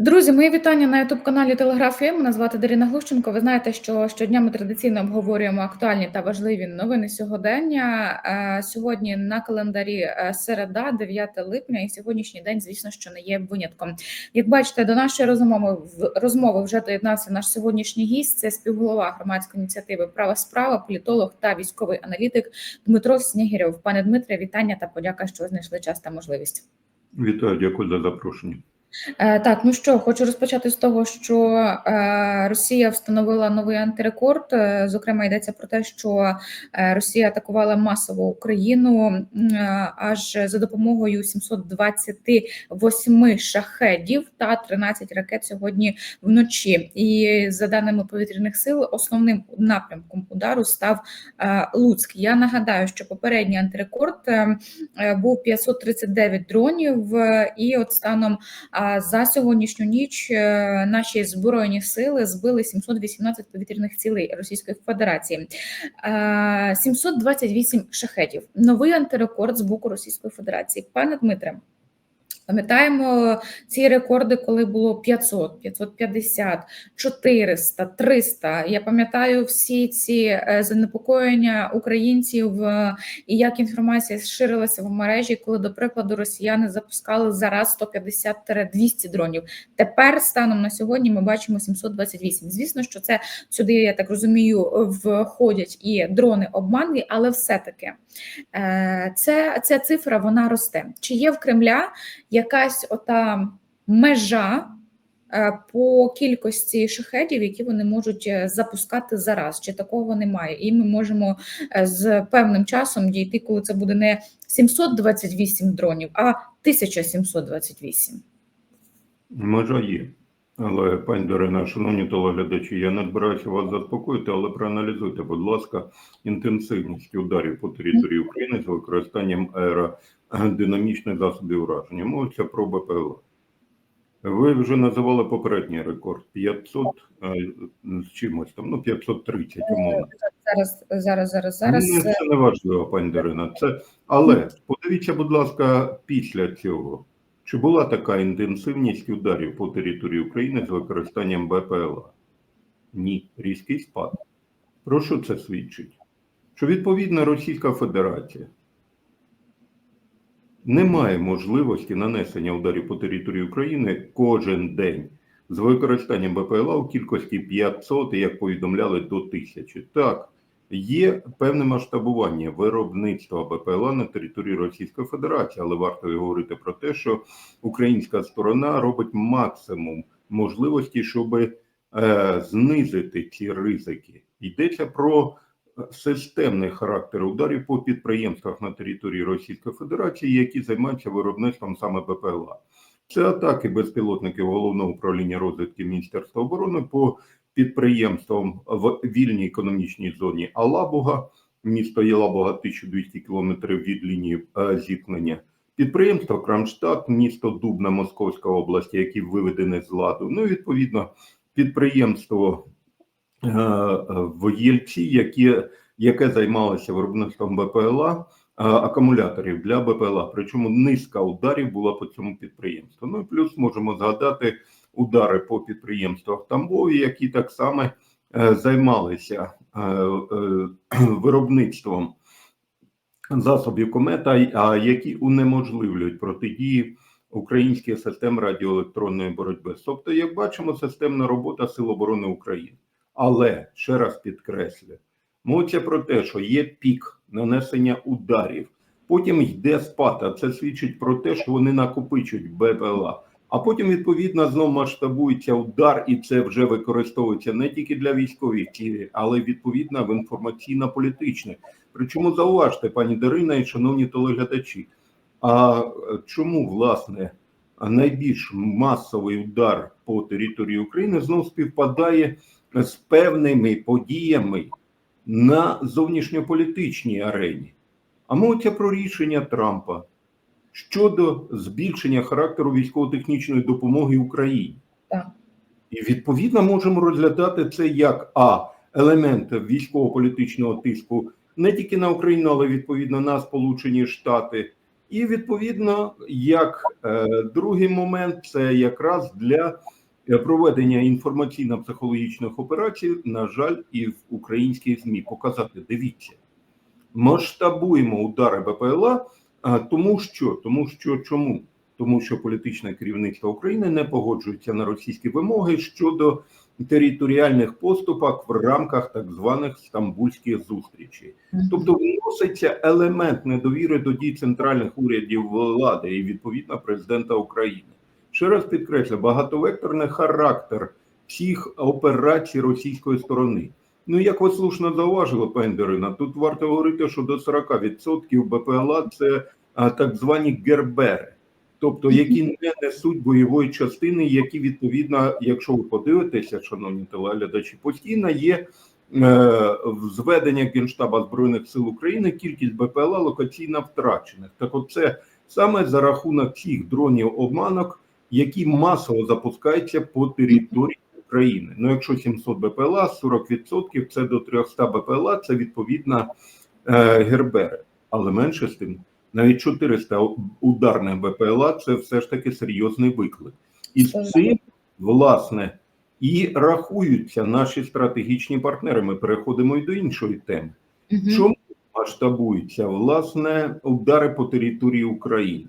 Друзі, мої вітання на youtube каналі Телеграфія. Мене звати Дарина Глущенко. Ви знаєте, що щодня ми традиційно обговорюємо актуальні та важливі новини сьогодення. Е, Сьогодні на календарі е, середа, 9 липня, і сьогоднішній день, звісно, що не є винятком. Як бачите, до нашої розмови розмови вже доєднався наш сьогоднішній гість. Це співголова громадської ініціативи Права справа, політолог та військовий аналітик Дмитро Снігірєв. Пане Дмитре, вітання та подяка, що знайшли час та можливість. Вітаю, дякую за запрошення. Е, Так, ну що, хочу розпочати з того, що е, Росія встановила новий антирекорд. Е, Зокрема, йдеться про те, що Росія атакувала масово Україну аж за допомогою 728 шахедів та 13 ракет сьогодні вночі. І за даними повітряних сил, основним напрямком удару став Луцьк. Я нагадаю, що попередній антирекорд був 539 дронів, і от станом а за сьогоднішню ніч е, наші збройні сили збили 718 повітряних цілей Російської Федерації, Е, 728 шахетів. Новий антирекорд з боку Російської Федерації. Пане Дмитре. Пам'ятаємо ці рекорди, коли було 500, 550, 400, 300. Я пам'ятаю всі ці е, занепокоєння українців е, і як інформація ширилася в мережі, коли, до прикладу, росіяни запускали зараз 150-200 дронів. Тепер станом на сьогодні ми бачимо 728. Звісно, що це сюди, я так розумію, входять і дрони обманки, але все-таки е, це, ця цифра вона росте. Чи є в Кремля якась ота межа? е, По кількості шахедів, які вони можуть е, запускати зараз, чи такого немає, і ми можемо е, з певним часом дійти, коли це буде не 728 дронів, а 1728. Межа є. Але, пані Дарина, шановні телеглядачі, я не збираюся вас заспокоїти, але проаналізуйте, будь ласка, інтенсивність ударів по території України з використанням аеродинамічних засобів ураження. Мовиться про БПЛА. Ви вже називали попередній рекорд 500 е, з чимось там, ну 530 умовно. Зараз, зараз, зараз, зараз. Ну, це не важливо, пані Дарина. Це але подивіться, будь ласка, після цього. Чи була така інтенсивність ударів по території України з використанням БПЛА? Ні, різкий спад. Про що це свідчить? Що відповідно Російська Федерація не має можливості нанесення ударів по території України кожен день з використанням БПЛА у кількості 500, і, як повідомляли, до 1000. Так, є певне масштабування виробництва БПЛА на території Російської Федерації, але варто говорити про те, що українська сторона робить максимум можливості, щоб е, знизити ці ризики. Йдеться про е, системний характер ударів по підприємствах на території Російської Федерації, які займаються виробництвом саме БПЛА. Це атаки безпілотників головного управління розвідки Міністерства оборони по підприємствам в вільній економічній зоні Алабуга, місто Єлабуга, 1200 кілометрів від лінії е, зіткнення. Підприємство Кронштадт, місто Дубна, Московська область, які виведені з ладу. Ну, і, відповідно, підприємство е, в Єльці, яке, яке займалося виробництвом БПЛА, е, акумуляторів для БПЛА. Причому низка ударів була по цьому підприємству. Ну і плюс можемо згадати удари по підприємствах Тамбові, які так само е, займалися е, е, виробництвом засобів комета, які унеможливлюють протидії української системи радіоелектронної боротьби. Тобто, як бачимо, системна робота Сил оборони України. Але ще раз підкреслю, мовиться про те, що є пік нанесення ударів, потім йде спад, а це свідчить про те, що вони накопичують БПЛА. А потім, відповідно, знову масштабується удар, і це вже використовується не тільки для військових цілей, але відповідно в інформаційно-політичних. Причому зауважте, пані Дарина і шановні телеглядачі, а чому власне найбільш масовий удар по території України знов співпадає з певними подіями на зовнішньополітичній арені? А мовиться про рішення Трампа щодо збільшення характеру військово-технічної допомоги Україні. Так. І відповідно можемо розглядати це як а елемент військово-політичного тиску не тільки на Україну, але відповідно на Сполучені Штати. І відповідно, як е, другий момент, це якраз для проведення інформаційно-психологічних операцій, на жаль, і в українських ЗМІ показати. Дивіться, масштабуємо удари БПЛА, тому що тому що чому? Тому що політичне керівництво України не погоджується на російські вимоги щодо територіальних поступок в рамках так званих стамбульських зустрічей. Тобто вноситься елемент недовіри до дій центральних урядів влади і відповідно президента України. Ще раз підкреслю, багатовекторний характер всіх операцій російської сторони. Ну, як ви слушно зауважили, пані Дарина, тут варто говорити, що до 40% БПЛА це а, так звані гербери, тобто які не несуть бойової частини, які відповідно, якщо ви подивитеся, шановні телеглядачі, постійно є е, в зведеннях Генштаба Збройних сил України кількість БПЛА локаційно втрачених. Так, от це саме за рахунок цих дронів обманок, які масово запускаються по території України. Ну, якщо 700 БПЛА, 40% це до 300 БПЛА, це відповідно е, гербери. Але менше з тим, навіть 400 ударних БПЛА це все ж таки серйозний виклик. І з цим, власне, і рахуються наші стратегічні партнери. Ми переходимо і до іншої теми. Чому масштабуються власне удари по території України?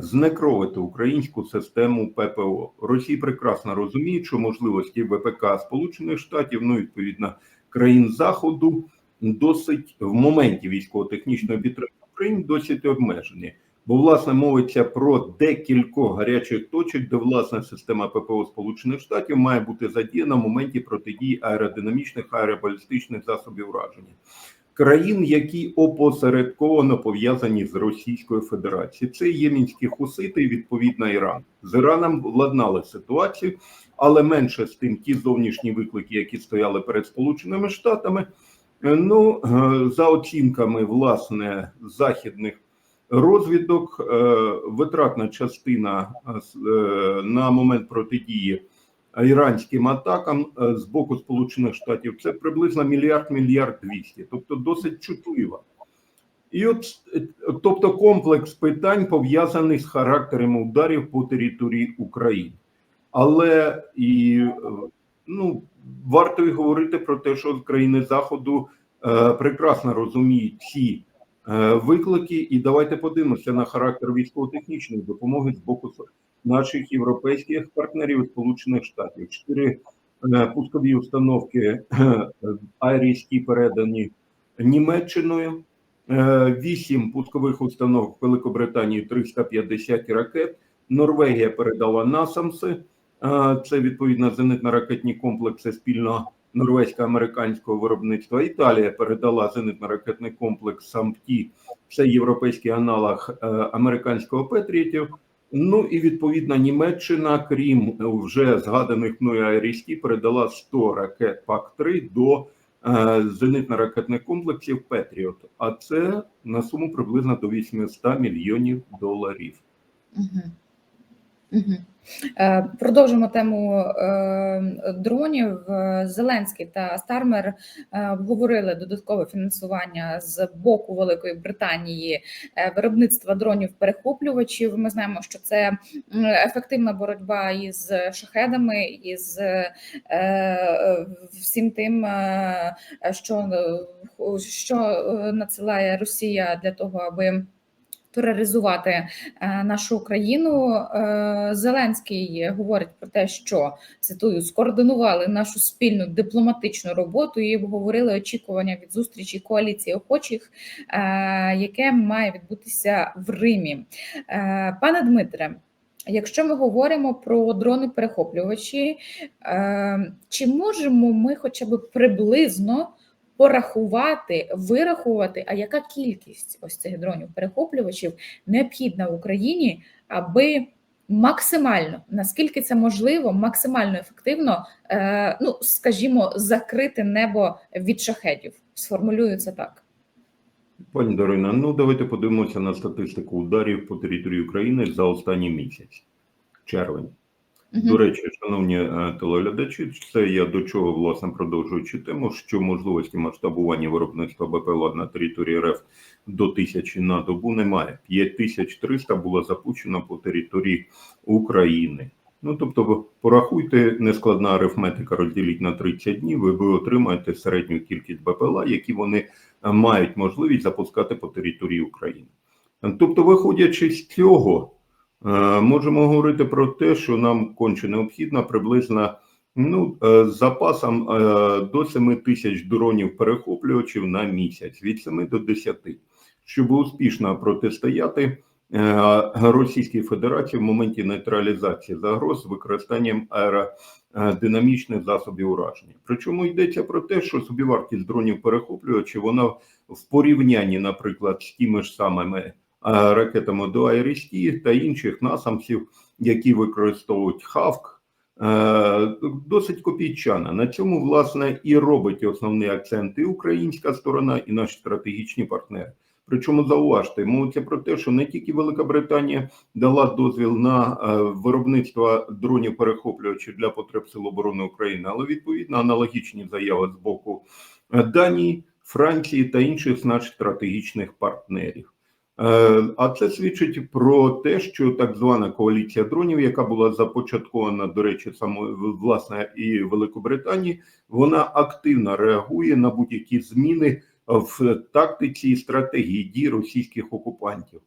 Знекровити українську систему ППО. Росії прекрасно розуміють, що можливості ВПК Сполучених Штатів, ну відповідно країн Заходу, досить в моменті військово-технічної підтримки України досить обмежені. Бо власне мовиться про декількох гарячих точок, де власне система ППО Сполучених Штатів має бути задіяна в моменті протидії аеродинамічних аеробалістичних засобів ураження країн, які опосередковано пов'язані з Російською Федерацією. Це ємінські хусити і відповідно Іран. З Іраном владнали ситуацію, але менше з тим ті зовнішні виклики, які стояли перед Сполученими Штатами. е, Ну е, за оцінками власне західних розвідок, е, витратна частина на момент протидії іранським атакам е, з боку Сполучених Штатів це приблизно мільярд мільярд двісті, тобто досить чутлива. І от е, тобто комплекс питань пов'язаний з характером ударів по території України. Але і е, ну варто і говорити про те, що країни Заходу е, прекрасно розуміють ці е, виклики, і давайте подивимося на характер військово-технічної допомоги з боку наших європейських партнерів Сполучених Штатів. Чотири е, пускові установки е, айрійські передані Німеччиною, е, вісім пускових установок Великобританії 350 ракет. Норвегія передала насамси. Це відповідно зенитно-ракетні комплекси спільно норвезько-американського виробництва. Італія передала зенитно-ракетний комплекс САМПТІ, це європейський аналог американського Петріотів. Ну і відповідно Німеччина, крім вже згаданих мною аерійські, передала 100 ракет ПАК-3 до е, зенитно-ракетних комплексів Петріот. А це на суму приблизно до 800 мільйонів доларів. Угу. Мгм. Е, Продовжимо тему е, дронів. Е, Зеленський та Стармер обговорили додаткове фінансування з боку Великої Британії виробництва дронів перехоплювачів. Ми знаємо, що це ефективна боротьба із шахедами, із всім тим, що, що надсилає Росія для того, аби тероризувати е, нашу Україну. Е, Зеленський говорить про те, що цитую скоординували нашу спільну дипломатичну роботу і обговорили очікування від зустрічі коаліції охочих, е, яке має відбутися в Римі. Пане Дмитре. Якщо ми говоримо про дрони перехоплювачі, чи можемо ми хоча б приблизно порахувати, вирахувати, а яка кількість ось цих дронів перехоплювачів необхідна в Україні, аби максимально наскільки це можливо, максимально ефективно, е, ну скажімо, закрити небо від шахедів. Сформулюю це так. Пані Дарина, ну давайте подивимося на статистику ударів по території України за останній місяць, червень. До речі, шановні е, телеглядачі, це я до чого власне продовжуючи тему, що можливості масштабування виробництва БПЛА на території РФ до тисячі на добу немає. 5300 було запущено по території України. Ну тобто, порахуйте нескладна арифметика, розділіть на 30 днів, ви, ви отримаєте середню кількість БПЛА, які вони е, мають можливість запускати по території України. Тобто, виходячи з цього. Е, Можемо говорити про те, що нам конче необхідно приблизно ну, е, з запасом е, до 7 тисяч дронів перехоплювачів на місяць, від 7 до 10, щоб успішно протистояти е, Російській Федерації в моменті нейтралізації загроз використанням аеродинамічних засобів ураження. Причому йдеться про те, що собівартість дронів перехоплювачів вона в порівнянні, наприклад, з тими ж самими ракетами до Айрісті та інших насамців, які використовують ХАВК, е, досить копійчана. На цьому, власне, і робить основний акцент українська сторона, і наші стратегічні партнери. Причому зауважте, мовиться про те, що не тільки Велика Британія дала дозвіл на е, виробництво дронів перехоплювачів для потреб Сил оборони України, але відповідно аналогічні заяви з боку е, Данії, Франції та інших наших стратегічних партнерів. Е, А це свідчить про те, що так звана коаліція дронів, яка була започаткована, до речі, саме власне і Великобританії, вона активно реагує на будь-які зміни в тактиці і стратегії дій російських окупантів.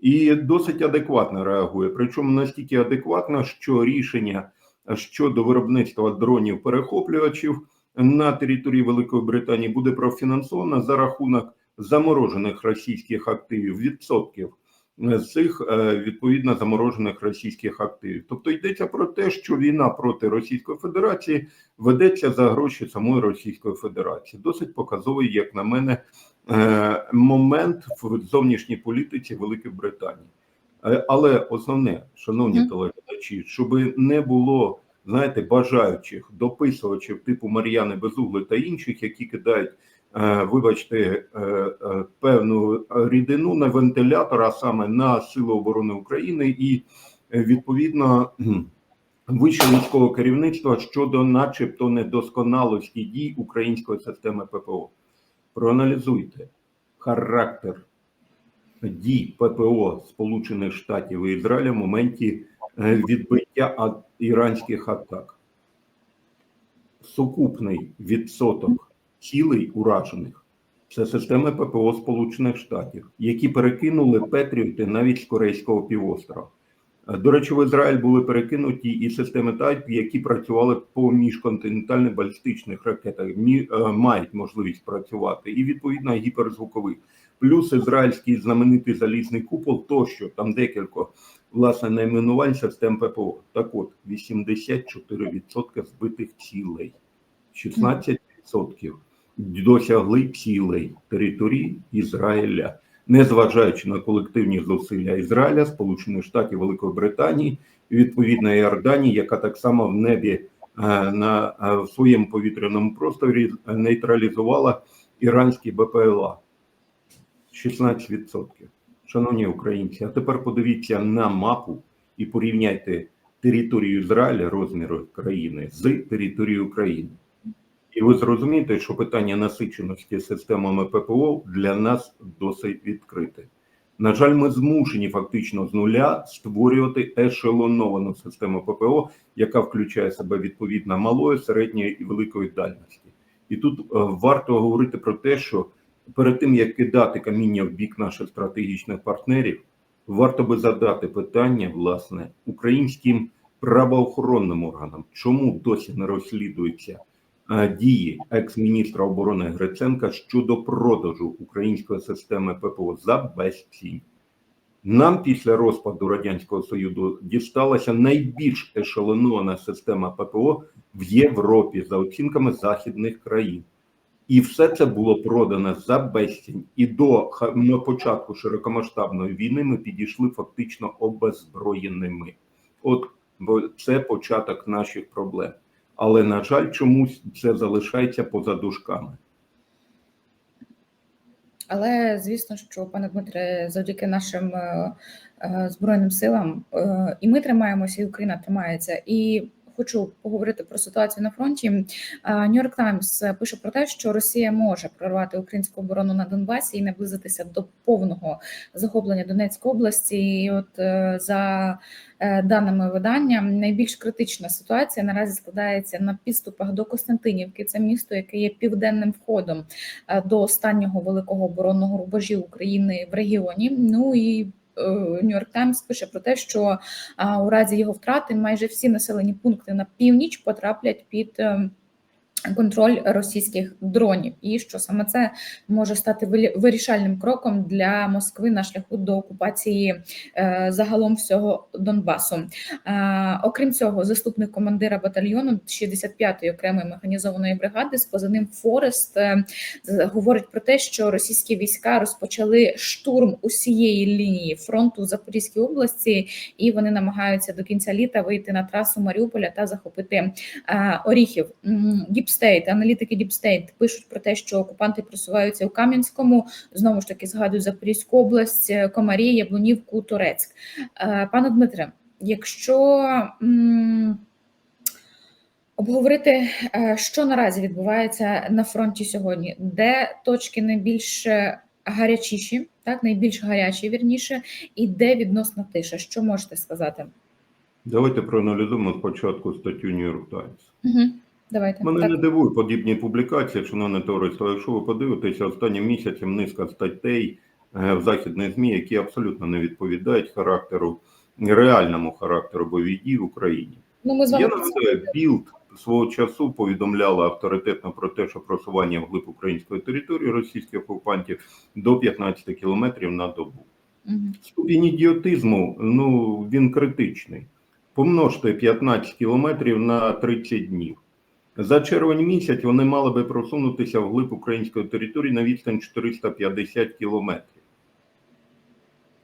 І досить адекватно реагує. Причому настільки адекватно, що рішення щодо виробництва дронів перехоплювачів на території Великої Британії буде профінансовано за рахунок заморожених російських активів, відсотків з цих е, відповідно заморожених російських активів. Тобто йдеться про те, що війна проти Російської Федерації ведеться за гроші самої Російської Федерації. Досить показовий, як на мене, е, момент в зовнішній політиці Великої Британії. Е, Але основне, шановні Мгм. телеглядачі, щоб не було знаєте, бажаючих дописувачів типу Мар'яни Безугли та інших, які кидають е, вибачте, е, е, певну рідину на вентилятор, а саме на Сили оборони України, і е, відповідно вище військового керівництва щодо, начебто, недосконалості дій української системи ППО. Проаналізуйте характер дій ППО Сполучених Штатів і Ізраїля в моменті е, відбиття іранських атак. Сукупний відсоток цілей уражених це системи ППО Сполучених Штатів, які перекинули Петріоти навіть з Корейського півострова. Е, До речі, в Ізраїль були перекинуті і системи ТАЙП, які працювали по міжконтинентальних балістичних ракетах, е, мають можливість працювати, і відповідно гіперзвукових. Плюс ізраїльський знаменитий залізний купол, тощо там декілька власне найменувань систем ППО. Так от 84% збитих цілей, 16% досягли цілей території Ізраїля, незважаючи на колективні зусилля Ізраїля, Сполучених Штатів, Великої Британії, відповідно Іорданії, яка так само в небі е, на е, в своєму повітряному просторі нейтралізувала іранські БПЛА. 16%. Шановні українці, а тепер подивіться на мапу і порівняйте територію Ізраїля, розміри країни з територією України. І ви зрозумієте, що питання насиченості системами ППО для нас досить відкрите. На жаль, ми змушені фактично з нуля створювати ешелоновану систему ППО, яка включає себе відповідно малої, середньої і великої дальності. І тут е, варто говорити про те, що перед тим як кидати каміння в бік наших стратегічних партнерів, варто би задати питання власне українським правоохоронним органам, чому досі не розслідуються е, дії екс-міністра оборони Гриценка щодо продажу української системи ППО за безцінь. Нам після розпаду радянського союзу дісталася найбільш ешелонована система ППО в Європі за оцінками західних країн. І все це було продано за безцінь. І до початку широкомасштабної війни ми підійшли фактично обезброєними. От бо це початок наших проблем. Але на жаль, чомусь це залишається поза дужками. Але звісно, що пане Дмитре, завдяки нашим е, е, збройним силам е, і ми тримаємося, і Україна тримається. І хочу поговорити про ситуацію на фронті. Нью-Йорк Таймс пише про те, що Росія може прорвати українську оборону на Донбасі і наблизитися до повного захоплення Донецької області. І от е, за е, даними видання, найбільш критична ситуація наразі складається на підступах до Костянтинівки. Це місто, яке є південним входом е, до останнього великого оборонного рубежі України в регіоні. Ну і Нью-Йорк Таймс пише про те, що у разі його втрати майже всі населені пункти на північ потраплять під. Контроль російських дронів, і що саме це може стати вирішальним кроком для Москви на шляху до окупації е, загалом всього Донбасу. Е, окрім цього, заступник командира батальйону 65-ї окремої механізованої бригади з позивним Форест е, говорить про те, що російські війська розпочали штурм усієї лінії фронту в Запорізькій області, і вони намагаються до кінця літа вийти на трасу Маріуполя та захопити Оріхів. Діпстейт, аналітики Діпстейт пишуть про те, що окупанти просуваються у Кам'янському. Знову ж таки згадую Запорізьку область, е, Комарі, Яблунівку, Турецьк. Е, Пане Дмитре, якщо обговорити, е, що наразі відбувається на фронті сьогодні, де точки найбільш гарячіші, так найбільш гарячі, вірніше, і де відносна тиша? Що можете сказати? Давайте проаналізуємо спочатку статтю New York Times. Угу. Давайте Мене так. не дивують подібні публікації, шановне товариство. Якщо ви подивитеся останнім місяцем низка статей е, в західних ЗМІ, які абсолютно не відповідають характеру, реальному характеру бойових дій в Україні. Ну ми з вами нагадаю, Білд свого часу повідомляла авторитетно про те, що просування вглиб української території російських окупантів до 15 кілометрів на добу. Мгм. Ступінь ідіотизму, ну він критичний. Помножте 15 кілометрів на 30 днів. За червень місяць вони мали би просунутися вглиб української території на відстань 450 кілометрів.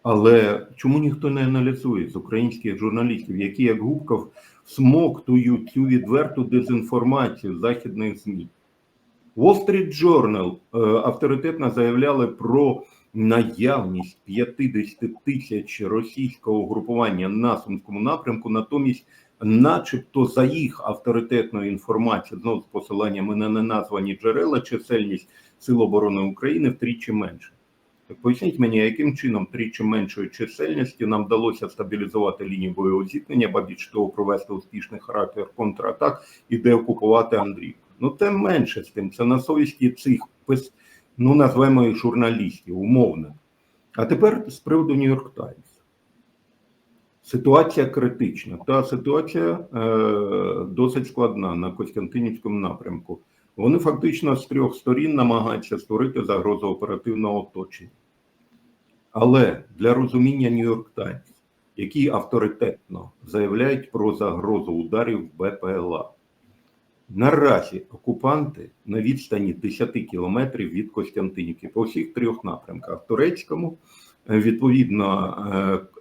Але чому ніхто не аналізує з українських журналістів, які як губка всмоктують цю відверту дезінформацію західних ЗМІ? Wall Street Journal е, авторитетно заявляли про наявність 50 тисяч російського угрупування на Сумському напрямку, натомість, начебто, за їх авторитетною інформацією, знову з посиланнями на неназвані джерела, чисельність Сил оборони України втричі менше. Так поясніть мені, яким чином тричі меншою чисельністю нам вдалося стабілізувати лінію бойового зіткнення, ба більш того, провести успішний характер контратак і деокупувати Андрій. Ну, тим менше з тим, це на совісті цих ну назвемо їх журналістів, умовно. А тепер з приводу Нью-Йорк Таймс. Ситуація критична. Та ситуація е, досить складна на Костянтинівському напрямку. Вони фактично з трьох сторін намагаються створити загрозу оперативного оточення. Але для розуміння Нью-Йорк Таймс, які авторитетно заявляють про загрозу ударів БПЛА, Наразі окупанти на відстані 10 кілометрів від Костянтинівки по всіх трьох напрямках: Турецькому, відповідно,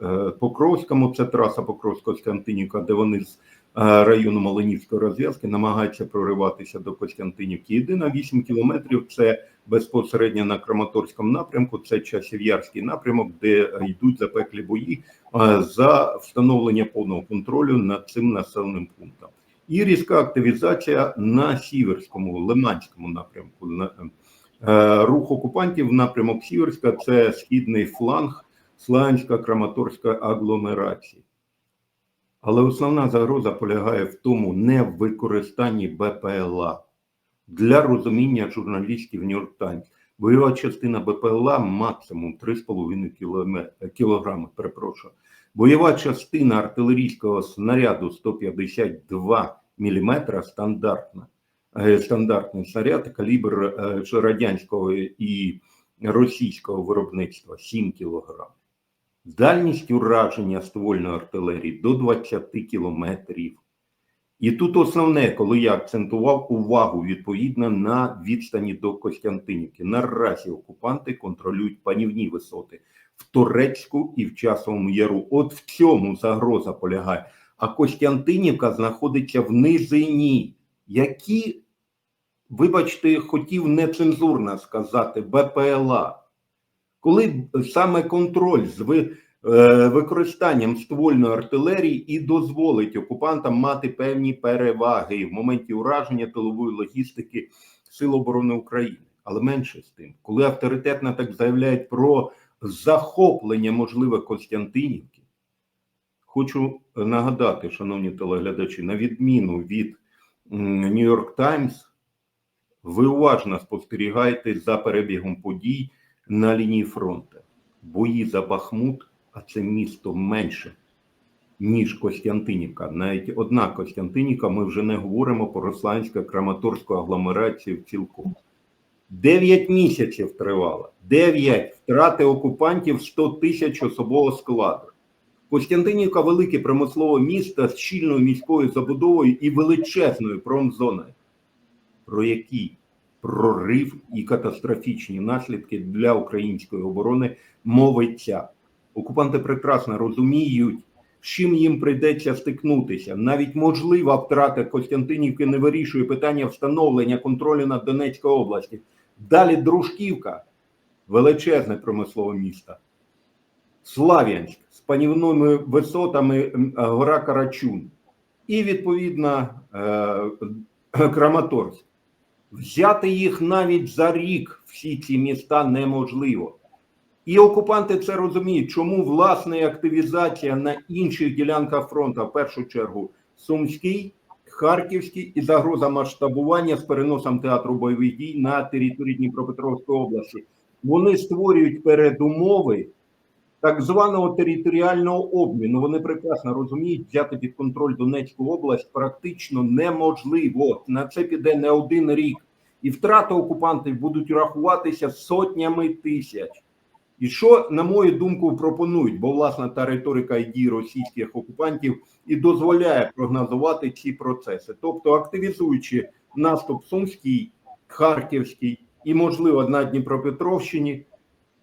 е, е, Покровському, це траса Покровськ-Костянтинівка, де вони з е, району Малинівської розв'язки намагаються прориватися до Костянтинівки. Єдина 8 кілометрів це безпосередньо на Краматорському напрямку, це Часів'ярський напрямок, де е, йдуть запеклі бої е, за встановлення повного контролю над цим населеним пунктом і різка активізація на Сіверському, Лиманському напрямку. Е, Рух окупантів в напрямок Сіверська це східний фланг Славянська Краматорська агломерації. Але основна загроза полягає в тому не в використанні БПЛА. Для розуміння журналістів Нью-Йорк Таймс. Бойова частина БПЛА максимум 3,5 кіломе- кілограми. Перепрошую. Бойова частина артилерійського снаряду 152 мм стандартна. Е, Стандартний снаряд, калібр е, радянського і російського виробництва 7 кг. Дальність ураження ствольної артилерії до 20 кілометрів. І тут основне, коли я акцентував увагу відповідно на відстані до Костянтинівки. Наразі окупанти контролюють панівні висоти в Турецьку і в Часовому Яру. От в цьому загроза полягає. А Костянтинівка знаходиться в низині, які, вибачте, хотів нецензурно сказати, БПЛА коли саме контроль з е, використанням ствольної артилерії і дозволить окупантам мати певні переваги в моменті ураження тилової логістики Сил оборони України. Але менше з тим, коли авторитетно так заявляють про захоплення можливе Костянтинівки, хочу нагадати, шановні телеглядачі, на відміну від Нью-Йорк Таймс, ви уважно спостерігаєте за перебігом подій на лінії фронту. Бої за Бахмут, а це місто менше, ніж Костянтинівка. Навіть одна Костянтинівка, ми вже не говоримо про Русланську Краматорську агломерацію цілком. Дев'ять місяців тривало. Дев'ять втрати окупантів 100 тисяч особового складу. Костянтинівка велике промислове місто з щільною міською забудовою і величезною промзоною. Про який прорив і катастрофічні наслідки для української оборони мовиться. Окупанти прекрасно розуміють, з чим їм прийдеться стикнутися. Навіть можлива втрата Костянтинівки не вирішує питання встановлення контролю над Донецькою областю. Далі Дружківка, величезне промислове місто. Слав'янськ з панівними висотами е, гора Карачун. І відповідно е, Краматорськ. Взяти їх навіть за рік всі ці міста неможливо. І окупанти це розуміють, чому власне активізація на інших ділянках фронту, в першу чергу Сумський, Харківський і загроза масштабування з переносом театру бойових дій на території Дніпропетровської області. Вони створюють передумови так званого територіального обміну. Вони прекрасно розуміють, взяти під контроль Донецьку область практично неможливо. На це піде не один рік. І втрати окупантів будуть рахуватися сотнями тисяч. І що, на мою думку, пропонують, бо власне та риторика і дії російських окупантів і дозволяє прогнозувати ці процеси, тобто активізуючи наступ Сумський, Харківський і, можливо, на Дніпропетровщині,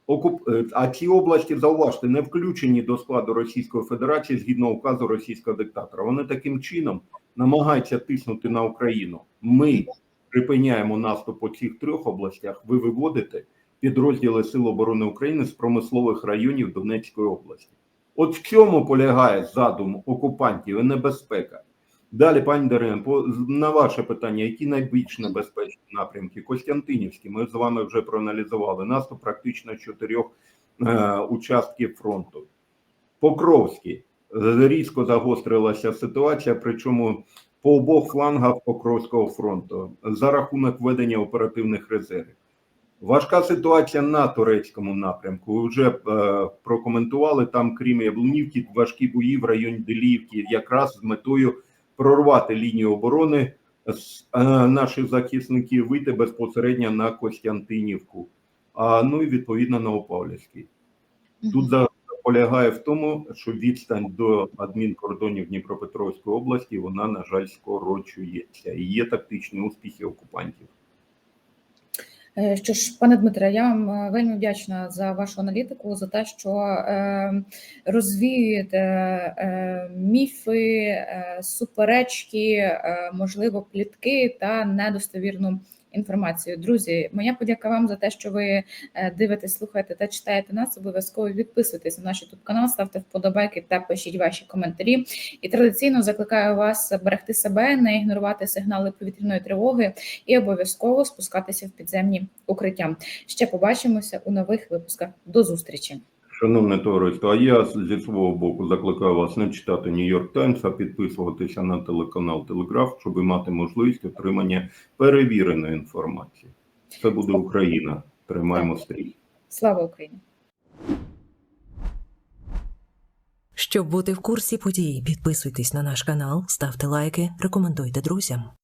окуп... е, а ці області, зауважте, не включені до складу Російської Федерації згідно указу російського диктатора. Вони таким чином намагаються тиснути на Україну. Ми припиняємо наступ по цих трьох областях. Ви виводите підрозділи Сил оборони України з промислових районів Донецької області. От в цьому полягає задум окупантів і небезпека. Далі, пані Дарина, на ваше питання, які найбільш небезпечні напрямки? Костянтинівський, ми з вами вже проаналізували наступ практично чотирьох е, участків фронту. Покровський різко загострилася ситуація, причому по обох флангах Покровського фронту за рахунок ведення оперативних резервів. Важка ситуація на турецькому напрямку. Ви вже е, прокоментували там, крім Яблунівки, важкі бої в районі Деліївки, якраз з метою прорвати лінію оборони. наших захисників, вийти безпосередньо на Костянтинівку, а ну і відповідно на Опавлівський. Тут полягає в тому, що відстань до адмінкордонів Дніпропетровської області вона, на жаль, скорочується. І є тактичні успіхи окупантів. Е, Що ж, пане Дмитре, я вам е, вельми вдячна за вашу аналітику, за те, що е, розвіюєте міфи, суперечки, можливо, плітки та недостовірну інформацію. Друзі, моя подяка вам за те, що ви е, дивитесь, слухаєте та читаєте нас. Обов'язково підписуйтесь на наш YouTube канал, ставте вподобайки та пишіть ваші коментарі. І традиційно закликаю вас берегти себе, не ігнорувати сигнали повітряної тривоги і обов'язково спускатися в підземні укриття. Ще побачимося у нових випусках. До зустрічі. Шановне товариство, а я зі свого боку закликаю вас не читати Нью-Йорк Таймс, а підписуватися на телеканал Телеграф, щоб мати можливість отримання перевіреної інформації. Це буде Україна. Тримаємо стрій. Слава Україні! Щоб бути в курсі подій, підписуйтесь на наш канал, ставте лайки, рекомендуйте друзям.